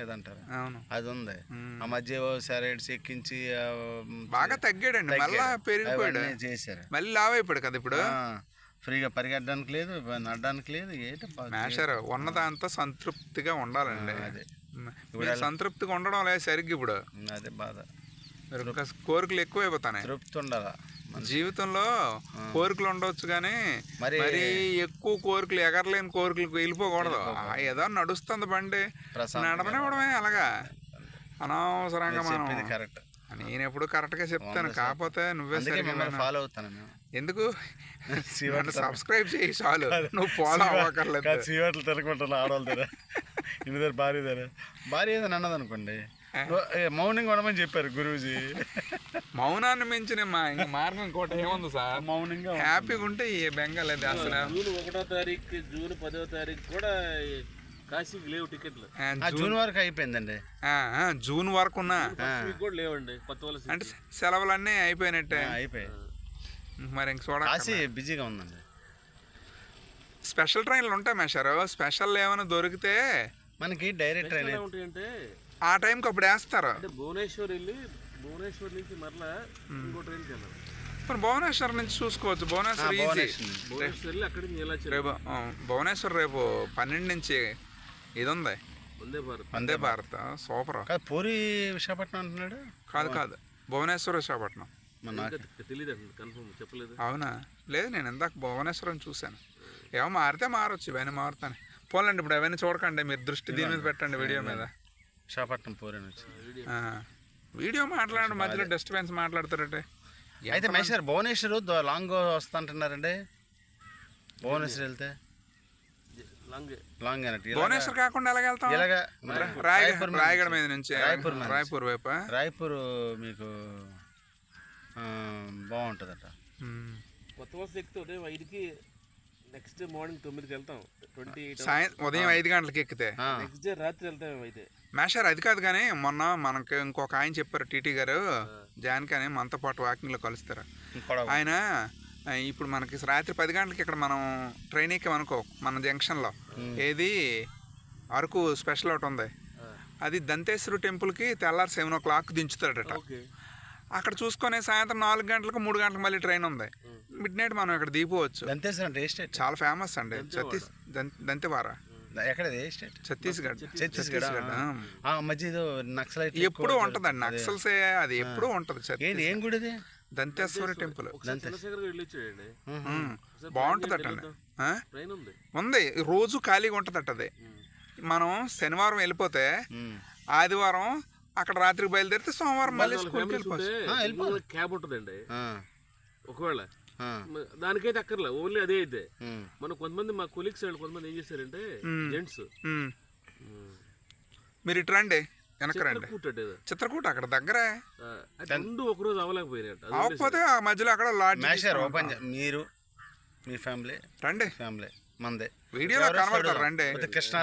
ఏదంటారు? అవును. అది ఉంది. ఆ మధ్య సెరైడ్స్ ఎక్కించి బాగా తగ్గాడండి. మళ్ళా. పెరిగిపోయాడు. చేశారు. మళ్ళీ లావ్ అయిపోయాడు కదా ఇప్పుడు? ఫ్రీగా పరిగెట్టడానికి లేదు నడడానికి లేదు ఏంటి మేషర్ ఉన్నదంతా సంతృప్తిగా ఉండాలండి. అదే. మీరు సంతృప్తిగా ఉండడం లేదు సరిగ్గా ఇప్పుడు. అదే బాధ. కోరికలు ఎక్కువైపోతాయి తృప్తి ఉండాలా? జీవితంలో కోరికలు ఉండవచ్చు కానీ మరి- మరి ఎక్కువ కోరికలు ఎగరలేని కోరికలకు వెళ్ళిపోకూడదు. ఏదో నడుస్తుంది బండి. నడపనివ్వడమే అలాగా. అనవసరంగా మనం కరెక్ట్. నేను ఎప్పుడు కరెక్ట్గా చెప్తాను. కాకపోతే నువ్వే. ఫాలో అవుతాను ఎందుకు? సబ్స్క్రైబ్ చేయి చాలు. నువ్వు ఫాలో అవ్వక్కర్లేదు. సీవాట్లు తిరగకుంటాను ఆడవాళ్ళ భార్య భార్య ఏదైనా అన్నది అనుకోండి మౌనంగా ఉండమని చెప్పారు గురూజీ. మౌనాన్ని మించిన మా ఇంక మార్గం ఇంకోటి ఏముంది సార్? మౌనంగా హ్యాపీగా ఉంటే ఏ బెంగ లేదు అసలు. జూన్ ఒకటో తారీఖు జూన్ పదో తారీఖు కూడా కాశీకి లేవు టికెట్లు. జూన్ వరకు అయిపోయిందండి. జూన్ వరకు ఉన్నా. కూడా లేవండి అంటే సెలవులన్నీ అయిపోయినట్టే. ఆ, అయిపోయాయి. మరి ఇంక చూడ కాశీ బిజీగా ఉందండి. స్పెషల్ ట్రైన్లు ఉంటాయి మేషారు. స్పెషల్ ఏమైనా దొరికితే మనకి డైరెక్ట్ ట్రైన్ ఉంటాయంటే ఆ టైంకి అప్పుడు వేస్తారు. అంటే భువనేశ్వర్ వెళ్ళి భువనేశ్వర్ నుంచి మరలా ఇంకో ట్రైన్కి వెళ్ళాలి. మరి భువనేశ్వర్ నుంచి చూసుకోవచ్చు. భువనేశ్వర్ ఈజీ భువనేశ్వర్ వెళ్ళి అక్కడి నుంచి ఎలా రేపు భువనేశ్వర్ రేపు పన్నెండు నుంచి ఇది ఉంది వందే భారత్. వందే భారత్. సూపర్. కాదు పూరి విశాఖపట్నం అంటున్నాడు? కాదు కాదు. భువనేశ్వర్ విశాఖపట్నం. కన్ఫర్మ్ చెప్పలేదు. అవునా? లేదు నేను ఇందాక భువనేశ్వరం చూశాను. ఏమో మారితే మారొచ్చు ఇవన్నీ మారుతాను. పోలండి ఇప్పుడు అవన్నీ చూడకండి మీరు దృష్టి దీని మీద పెట్టండి వీడియో మీద. విశాఖపట్నం పూరి అని వచ్చింది వీడియో మాట్లాడండి మధ్యలో డిస్టర్బెన్స్ మాట్లాడతారంటే. అయితే మేషర్ భువనేశ్వర్ లాంగ్ వస్తుంటున్నారండి? భువనేశ్వర్ వెళ్తే? లాంగ్. భువనేశ్వర్ కాకుండా ఎలాగ వెళ్తాం? ఇలాగా రాయగడ రాయగడ మీద నుంచి? రాయపూర్ రాయపూర్ వైపు? రాయపూర్ మీకు బాగుంటుందట. కొత్త వలస ఎక్కితే ఉదయం ఐదుకి నెక్స్ట్ మార్నింగ్ తొమ్మిదికి వెళ్తాం. ట్వంటీ ఉదయం ఐదు గంటలకు ఎక్కితే. నెక్స్ట్ డే రాత్రి వెళ్తాం అయితే. మేషార్ అది కాదు కానీ మొన్న మనకి ఇంకొక ఆయన చెప్పారు టీటీ గారు జాన్కి అని మనతో పాటు వాకింగ్లో కలుస్తారు. ఆయన ఇప్పుడు మనకి రాత్రి పది గంటలకి ఇక్కడ మనం ట్రైన్ ఎక్కామనుకో మన జంక్షన్లో. ఏది? అరకు స్పెషల్ ఒకటి ఉంది. అది దంతేశ్వర టెంపుల్కి తెల్లారి సెవెన్ ఓ క్లాక్ దించుతాడట. ఓకే. అక్కడ చూసుకొని సాయంత్రం నాలుగు గంటలకు మూడు గంటలకు మళ్ళీ ట్రైన్ ఉంది. మిడ్ నైట్ మనం ఇక్కడ దిగిపోవచ్చు దంతేశ్వరం స్టేట్ చాలా ఫేమస్ అండి. ఛత్తీస్ దంతెవార స్టేట్ ఛత్తీస్గఢ్. ఛత్తీస్గఢ్. ఆ. ఆ మధ్య ఏదో నక్సలైట్ ఎప్పుడూ ఉంటుందండి. నక్సల్సే అది ఎప్పుడూ ఉంటుంది ఏంటి ఏం గుడి దంతేశ్వరి టెంపుల్. బాగుంటుందట అండి ఆ? ట్రైన్ ఉంది. ఉంది. రోజు ఖాళీగా ఉంటుందట అది మనం శనివారం వెళ్ళిపోతే. ఆదివారం అక్కడ రాత్రికి బయలుదేరితే సోమవారం మళ్ళీ స్కూల్కి వెళ్ళిపోవచ్చు. క్యాబ్ ఉంటుందండి. ఆ, ఒకవేళ దానికైతే అక్కర్లే. ఓన్లీ అదే అయితే. మన కొంతమంది మా కొలీగ్స్ వాళ్ళు కొంతమంది ఏం చేశారంటే జెంట్స్. మీరు ఇటు రండి. వెనక్కి రండి. చిత్రకూట అక్కడ దగ్గరే. రెండు ఒక రోజు అవ్వలేకపోయినట్టు అది అవ్వకపోతే ఆ మధ్యలో అక్కడ లాడ్జ్ ఓపెన్ మీరు మీ ఫ్యామిలీ. రండి. ఫ్యామిలీ. మందే. వీడియోలో వస్తాడు? కనబడతారు. రండి. కొద్దిగా కృష్ణ